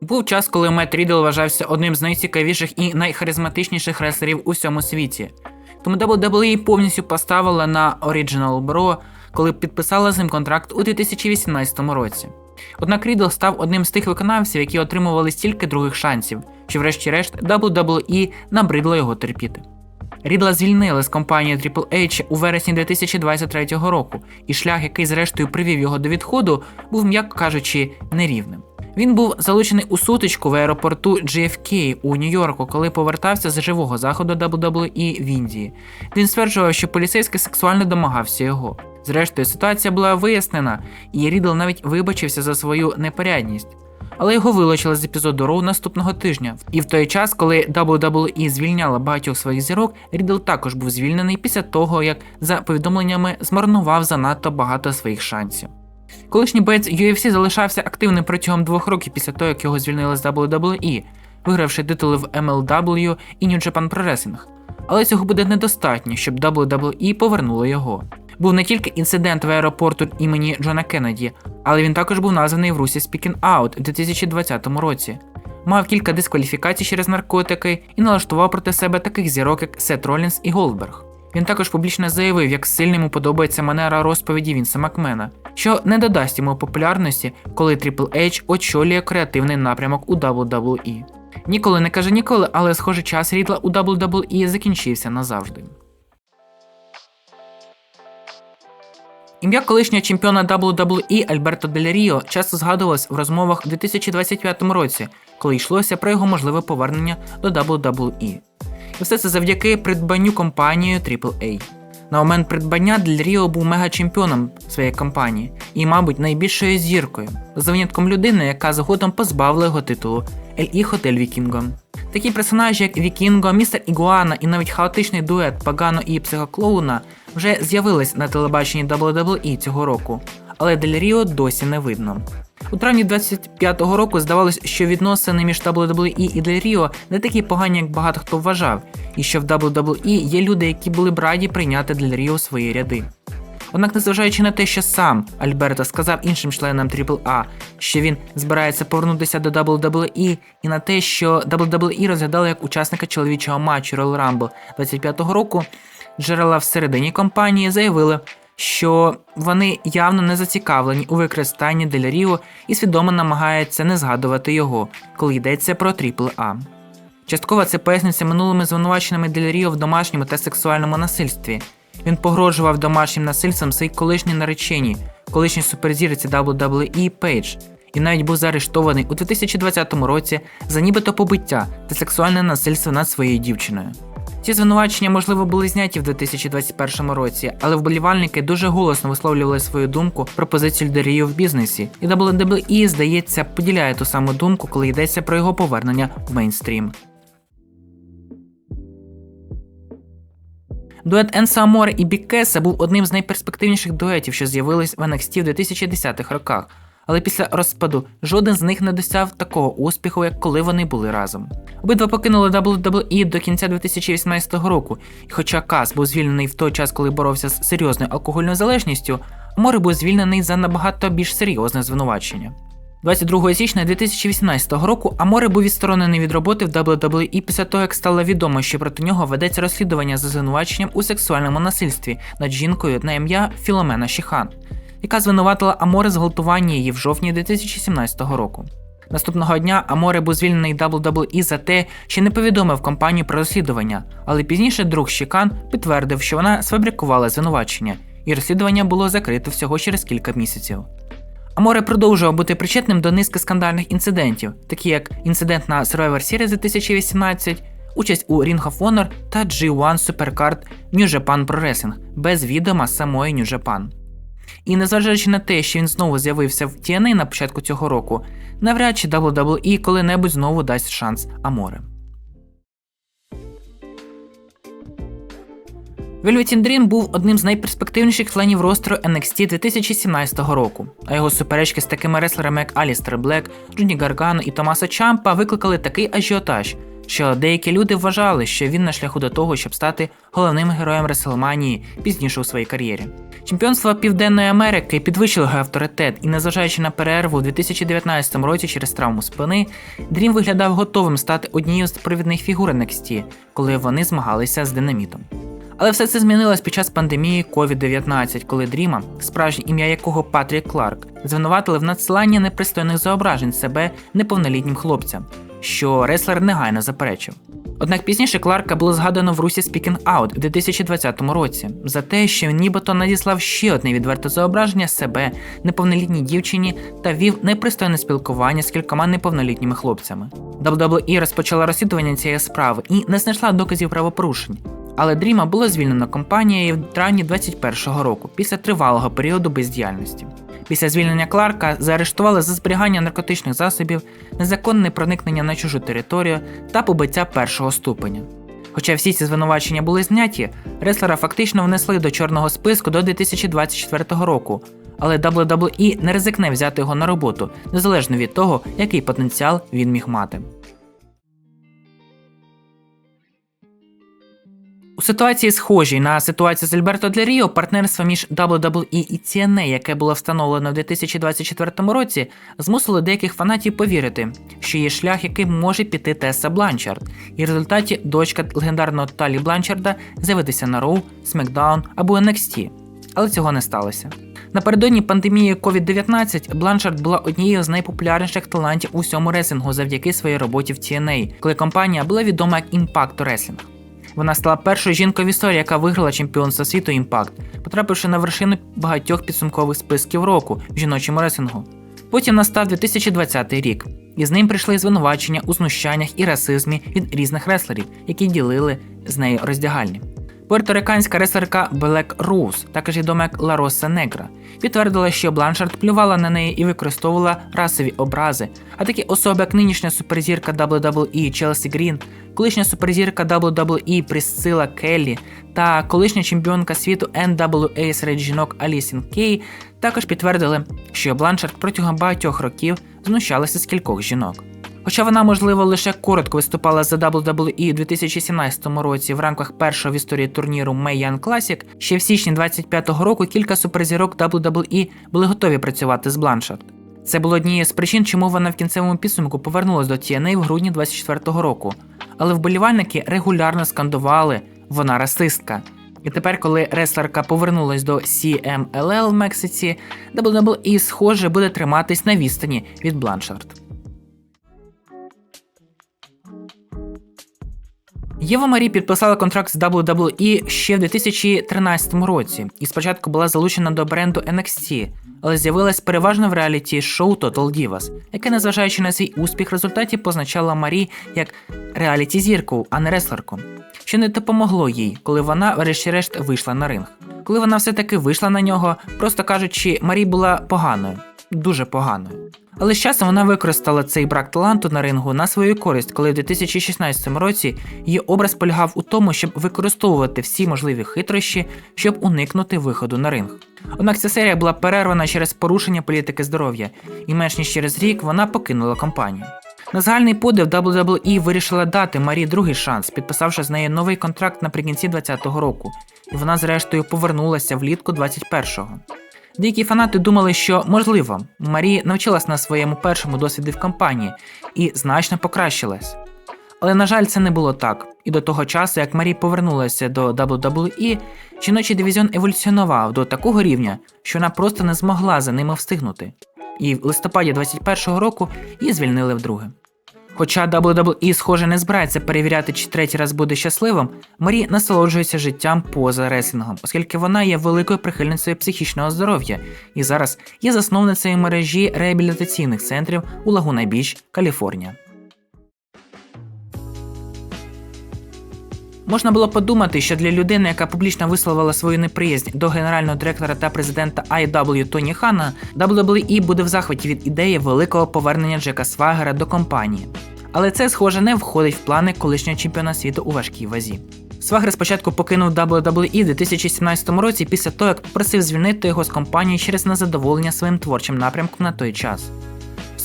Був час, коли Мет Рідл вважався одним з найцікавіших і найхаризматичніших реслерів у всьому світі. Тому WWE повністю поставила на Original Bro, коли підписала з ним контракт у 2018 році. Однак Рідл став одним з тих виконавців, які отримували стільки других шансів, що врешті-решт WWE набридло його терпіти. Рідла звільнили з компанії Triple H у вересні 2023 року, і шлях, який зрештою привів його до відходу, був, м'яко кажучи, нерівним. Він був залучений у сутичку в аеропорту JFK у Нью-Йорку, коли повертався з живого заходу WWE в Індії. Він стверджував, що поліцейський сексуально домагався його. Зрештою, ситуація була вияснена, і Рідл навіть вибачився за свою непорядність. Але його вилучили з епізоду Роу наступного тижня. І в той час, коли WWE звільняла багатьох своїх зірок, Рідл також був звільнений після того, як за повідомленнями змарнував занадто багато своїх шансів. Колишній боєць UFC залишався активним протягом двох років після того, як його звільнили з WWE, вигравши титули в MLW і New Japan Pro Wrestling. Але цього буде недостатньо, щоб WWE повернуло його. Був не тільки інцидент в аеропорту імені Джона Кеннеді, але він також був названий в Русі Speaking Out у 2020 році. Мав кілька дискваліфікацій через наркотики і налаштував проти себе таких зірок, як Сет Ролінс і Голдберг. Він також публічно заявив, як сильно йому подобається манера розповіді Вінса Макмена, що не додасть йому популярності, коли Triple H очолює креативний напрямок у WWE. Ніколи не каже ніколи, але схоже час Рідла у WWE закінчився назавжди. Ім'я колишнього чемпіона WWE Альберто Дель Ріо часто згадувалось в розмовах у 2025 році, коли йшлося про його можливе повернення до WWE. І все це завдяки придбанню компанією AAA. На момент придбання Дель Ріо був мега-чемпіоном своєї компанії і, мабуть, найбільшою зіркою, за винятком людини, яка згодом позбавила його титулу Ель Іхо Дель Вікінго. Такі персонажі, як Вікінго, містер Ігуана і навіть хаотичний дует Пагано і Психоклоуна вже з'явились на телебаченні WWE цього року, але Дель Ріо досі не видно. У травні 25-го року здавалось, що відносини між WWE і Дель Ріо не такі погані, як багато хто вважав, і що в WWE є люди, які були б раді прийняти Дель Ріо свої ряди. Однак, незважаючи на те, що сам Альберто сказав іншим членам AAA, що він збирається повернутися до WWE, і на те, що WWE розглядали як учасника чоловічого матчу Royal Rumble 25-го року, джерела всередині компанії заявили, що вони явно не зацікавлені у використанні Дель і свідомо намагаються не згадувати його, коли йдеться про AAA. Частково це пояснюється минулими звинуваченнями Дель Ріо в домашньому та сексуальному насильстві. Він погрожував домашнім насильством своїй колишній нареченій, колишній суперзірці WWE Пейдж, і навіть був заарештований у 2020 році за нібито побиття та сексуальне насильство над своєю дівчиною. Ці звинувачення, можливо, були зняті в 2021 році, але вболівальники дуже голосно висловлювали свою думку про позицію Дерію в бізнесі, і WWE, здається, поділяє ту саму думку, коли йдеться про його повернення в мейнстрім. Дует Енса Аморе і Бікеса був одним з найперспективніших дуетів, що з'явились в NXT в 2010-х роках. Але після розпаду жоден з них не досяг такого успіху, як коли вони були разом. Обидва покинули WWE до кінця 2018 року, і хоча Кас був звільнений в той час, коли боровся з серйозною алкогольною залежністю, Аморе був звільнений за набагато більш серйозне звинувачення. 22 січня 2018 року Аморе був відсторонений від роботи в WWE після того, як стало відомо, що проти нього ведеться розслідування за звинуваченням у сексуальному насильстві над жінкою на ім'я Філомена Шіхан, яка звинуватила Аморе зґвалтування її в жовтні 2017 року. Наступного дня Аморе був звільнений WWE за те, що не повідомив компанію про розслідування, але пізніше друг Шікан підтвердив, що вона сфабрикувала звинувачення, і розслідування було закрите всього через кілька місяців. Аморе продовжував бути причетним до низки скандальних інцидентів, такі як інцидент на Survivor Series 2018, участь у Ring of Honor та G1 Supercard New Japan Pro Wrestling без відома самої New Japan. І незважаючи на те, що він знову з'явився в TNA на початку цього року, навряд чи WWE коли-небудь знову дасть шанс Аморе. Velveteen Dream був одним з найперспективніших членів ростеру NXT 2017 року, а його суперечки з такими реслерами, як Алістер Блек, Джуні Гаргано і Томаса Чампа викликали такий ажіотаж, що деякі люди вважали, що він на шляху до того, щоб стати головним героєм Реселманії пізніше у своїй кар'єрі. Чемпіонство Південної Америки підвищило його авторитет, і незважаючи на перерву у 2019 році через травму спини, Дрім виглядав готовим стати однією з провідних фігур NXT, коли вони змагалися з динамітом. Але все це змінилось під час пандемії COVID-19, коли Дріма, справжнє ім'я якого Патрік Кларк, звинуватили в надсиланні непристойних зображень себе неповнолітнім хлопцям, що реслер негайно заперечив. Однак пізніше Кларка було згадано в русі Speaking Out у 2020 році за те, що він нібито надіслав ще одне відверте зображення себе неповнолітній дівчині та вів непристойне спілкування з кількома неповнолітніми хлопцями. WWE розпочала розслідування цієї справи і не знайшла доказів правопорушень. Але Дріма було звільнено компанією в травні 2021 року після тривалого періоду бездіяльності. Після звільнення Кларка заарештували за зберігання наркотичних засобів, незаконне проникнення на чужу територію та побиття першого ступеня. Хоча всі ці звинувачення були зняті, реслера фактично внесли до чорного списку до 2024 року, але WWE не ризикне взяти його на роботу, незалежно від того, який потенціал він міг мати. У ситуації схожій на ситуацію з Альберто Дель Ріо, партнерство між WWE і TNA, яке було встановлено в 2024 році, змусило деяких фанатів повірити, що є шлях, який може піти Теса Бланчард, і в результаті дочка легендарного Талі Бланчарда з'явитися на Роу, SmackDown або NXT. Але цього не сталося. Напередодні пандемії COVID-19 Бланшард була однією з найпопулярніших талантів у всьому реслінгу завдяки своїй роботі в TNA, коли компанія була відома як Impact Wrestling. Вона стала першою жінкою в історії, яка виграла чемпіонство світу Імпакт, потрапивши на вершину багатьох підсумкових списків року в жіночому ресингу. Потім настав 2020 рік, і з ним прийшли звинувачення у знущаннях і расизмі від різних реслерів, які ділили з нею роздягальні. Пуерториканська реслерка Белек Роуз, також відома як Лароса Негра, підтвердила, що Бланшард плювала на неї і використовувала расові образи, а такі особи, як нинішня суперзірка WWE Челсі Грін, колишня суперзірка WWE Присцила Келлі та колишня чемпіонка світу NWA серед жінок Алісін Кей, також підтвердили, що Бланшард протягом багатьох років знущалася з кількох жінок. Хоча вона, можливо, лише коротко виступала за WWE у 2017 році в рамках першого в історії турніру May Young Classic, ще в січні 25-го року кілька суперзірок WWE були готові працювати з Бланшард. Це було однією з причин, чому вона в кінцевому підсумку повернулася до TNA в грудні 24-го року. Але вболівальники регулярно скандували вона расистка. І тепер, коли реслерка повернулась до CMLL в Мексиці, WWE, схоже, буде триматись на відстані від Бланшард. Єва Марі підписала контракт з WWE ще в 2013 році і спочатку була залучена до бренду NXT, але з'явилась переважно в реаліті шоу Total Divas, яке, незважаючи на свій успіх, в результаті позначало Марі як реаліті зірку, а не реслерку, що не допомогло їй, коли вона, врешті-решт, вийшла на ринг. Коли вона все-таки вийшла на нього, просто кажучи, Марі була поганою, дуже поганою. Але з часом вона використала цей брак таланту на рингу на свою користь, коли в 2016 році її образ полягав у тому, щоб використовувати всі можливі хитрощі, щоб уникнути виходу на ринг. Однак ця серія була перервана через порушення політики здоров'я, і менш ніж через рік вона покинула компанію. На загальний подив WWE вирішила дати Марі другий шанс, підписавши з нею новий контракт наприкінці 2020 року, і вона зрештою повернулася влітку 21-го. Деякі фанати думали, що можливо, Марі навчилась на своєму першому досвіді в компанії і значно покращилась. Але, на жаль, це не було так. І до того часу, як Марі повернулася до WWE, жіночий дивізіон еволюціонував до такого рівня, що вона просто не змогла за ними встигнути. І в листопаді 21-го року її звільнили вдруге. Хоча WWE, схоже, не збирається перевіряти, чи третій раз буде щасливим, Марі насолоджується життям поза реслінгом, оскільки вона є великою прихильницею психічного здоров'я і зараз є засновницею мережі реабілітаційних центрів у Лагуна Біч, Каліфорнія. Можна було подумати, що для людини, яка публічно висловила свою неприязнь до генерального директора та президента IW Тоні Хана, WWE буде в захваті від ідеї великого повернення Джека Свагера до компанії. Але це, схоже, не входить в плани колишнього чемпіона світу у важкій вазі. Свагер спочатку покинув WWE в 2017 році після того, як попросив звільнити його з компанії через незадоволення своїм творчим напрямком на той час.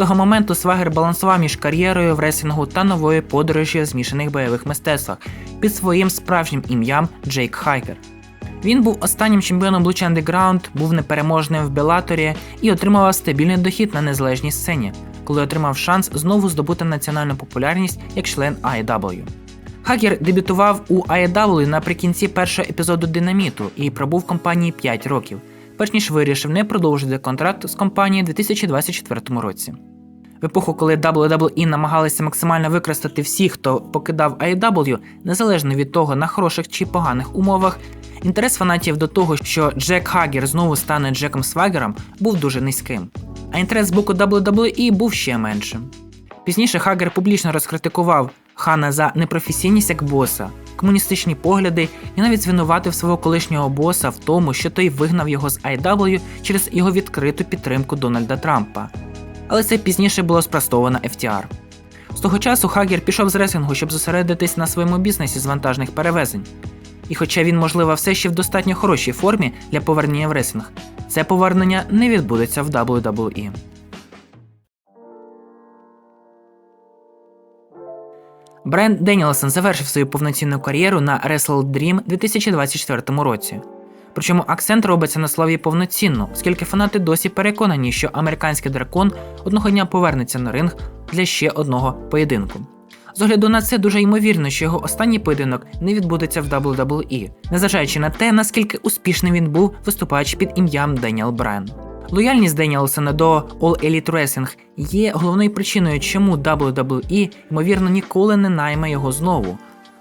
Того моменту Свагер балансував між кар'єрою в реслінгу та новою подорожю в змішаних бойових мистецтвах під своїм справжнім ім'ям Джейк Хайкер. Він був останнім чемпіоном Lucha Underground, був непереможним в Белаторі і отримував стабільний дохід на незалежній сцені, коли отримав шанс знову здобути національну популярність як член AEW. Хакер дебютував у AEW наприкінці першого епізоду Динаміту і пробув в компанії 5 років, перш ніж вирішив не продовжити контракт з компанією у 2024 році. В епоху, коли WWE намагалися максимально використати всіх, хто покидав AEW, незалежно від того, на хороших чи поганих умовах, інтерес фанатів до того, що Джек Хагер знову стане Джеком Свагером, був дуже низьким. А інтерес з боку WWE був ще меншим. Пізніше Хагер публічно розкритикував Хана за непрофесійність як боса, комуністичні погляди і навіть звинуватив свого колишнього боса в тому, що той вигнав його з IW через його відкриту підтримку Дональда Трампа. Але це пізніше було спростовано FTR. З того часу Хагер пішов з реслінгу, щоб зосередитись на своєму бізнесі з вантажних перевезень. І хоча він, можливо, все ще в достатньо хорошій формі для повернення в реслінг, це повернення не відбудеться в. WWE. Брайан Денілсон завершив свою повноцінну кар'єру на Wrestle Dream 2024 році. Причому акцент робиться на слові повноцінно, оскільки фанати досі переконані, що американський дракон одного дня повернеться на ринг для ще одного поєдинку. З огляду на це дуже ймовірно, що його останній поєдинок не відбудеться в WWE, незважаючи на те, наскільки успішним він був, виступаючи під ім'ям Деніел Брайан. Лояльність Деніелсона до All Elite Wrestling є головною причиною, чому WWE, ймовірно, ніколи не найме його знову.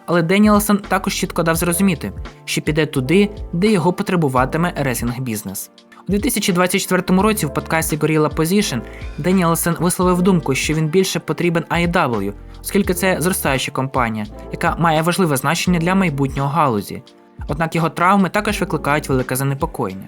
Але Деніелсон також чітко дав зрозуміти, що піде туди, де його потребуватиме ресінг бізнес. У 2024 році в подкасті Gorilla Position Деніелсон висловив думку, що він більше потрібен AEW, оскільки це зростаюча компанія, яка має важливе значення для майбутнього галузі. Однак його травми також викликають велике занепокоєння.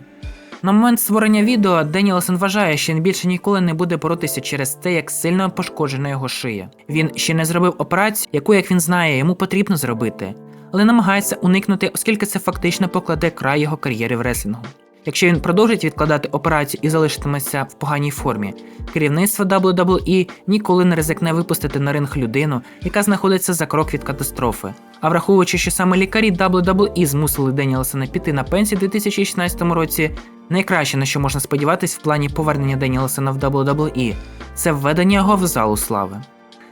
На момент створення відео Деніелсон вважає, що він більше ніколи не буде боротися через те, як сильно пошкоджена його шия. Він ще не зробив операцію, яку, як він знає, йому потрібно зробити, але намагається уникнути, оскільки це фактично покладе край його кар'єри в реслінгу. Якщо він продовжить відкладати операцію і залишитиметься в поганій формі, керівництво WWE ніколи не ризикне випустити на ринг людину, яка знаходиться за крок від катастрофи. А враховуючи, що саме лікарі WWE змусили Деніелсона піти на пенсію у 2016 році, найкраще на що можна сподіватись в плані повернення Деніелсона в WWE – це введення його в залу слави.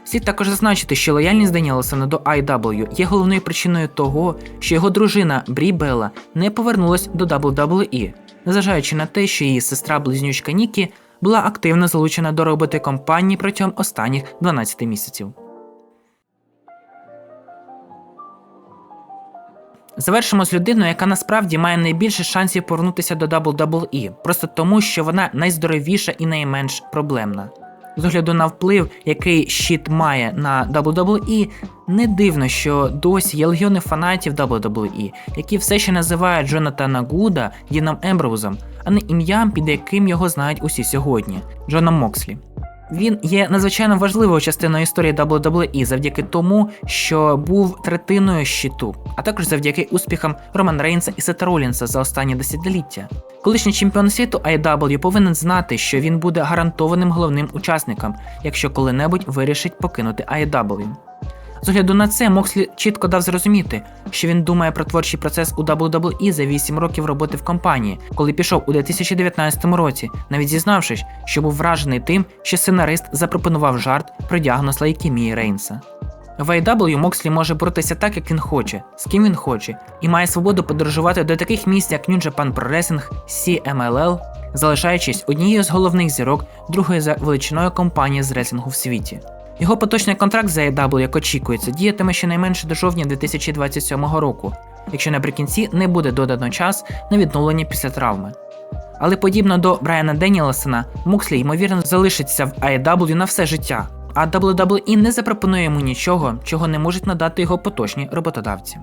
Слід також зазначити, що лояльність Деніелсона до IW є головною причиною того, що його дружина Брі Белла не повернулась до WWE, незважаючи на те, що її сестра-близнючка Нікі була активно залучена до роботи компанії протягом останніх 12 місяців. Завершимо з людиною, яка насправді має найбільше шансів повернутися до WWE, просто тому, що вона найздоровіша і найменш проблемна. З огляду на вплив, який щит має на WWE, не дивно, що досі є легіони фанатів WWE, які все ще називають Джонатана Гуда Діном Емброузом, а не ім'ям, під яким його знають усі сьогодні Джоном Мокслі. Він є надзвичайно важливою частиною історії WWE завдяки тому, що був третиною щиту, а також завдяки успіхам Роман Рейнса і Сета Ролінса за останні десятиліття. Колишній чемпіон світу IW повинен знати, що він буде гарантованим головним учасником, якщо коли-небудь вирішить покинути AEW. З огляду на це Мокслі чітко дав зрозуміти, що він думає про творчий процес у WWE за 8 років роботи в компанії, коли пішов у 2019 році, навіть зізнавшись, що був вражений тим, що сценарист запропонував жарт про діагноз лейкемії Рейнса. В AEW Мокслі може боротися так, як він хоче, з ким він хоче, і має свободу подорожувати до таких місць, як New Japan Pro Wrestling, CMLL, залишаючись однією з головних зірок другої за величиною компанії з реслінгу в світі. Його поточний контракт з AEW, як очікується, діятиме щонайменше до жовтня 2027 року, якщо наприкінці не буде додано час на відновлення після травми. Але подібно до Брайана Деніелсона, Мукслі, ймовірно залишиться в AEW на все життя, а WWE не запропонує йому нічого, чого не можуть надати його поточні роботодавці.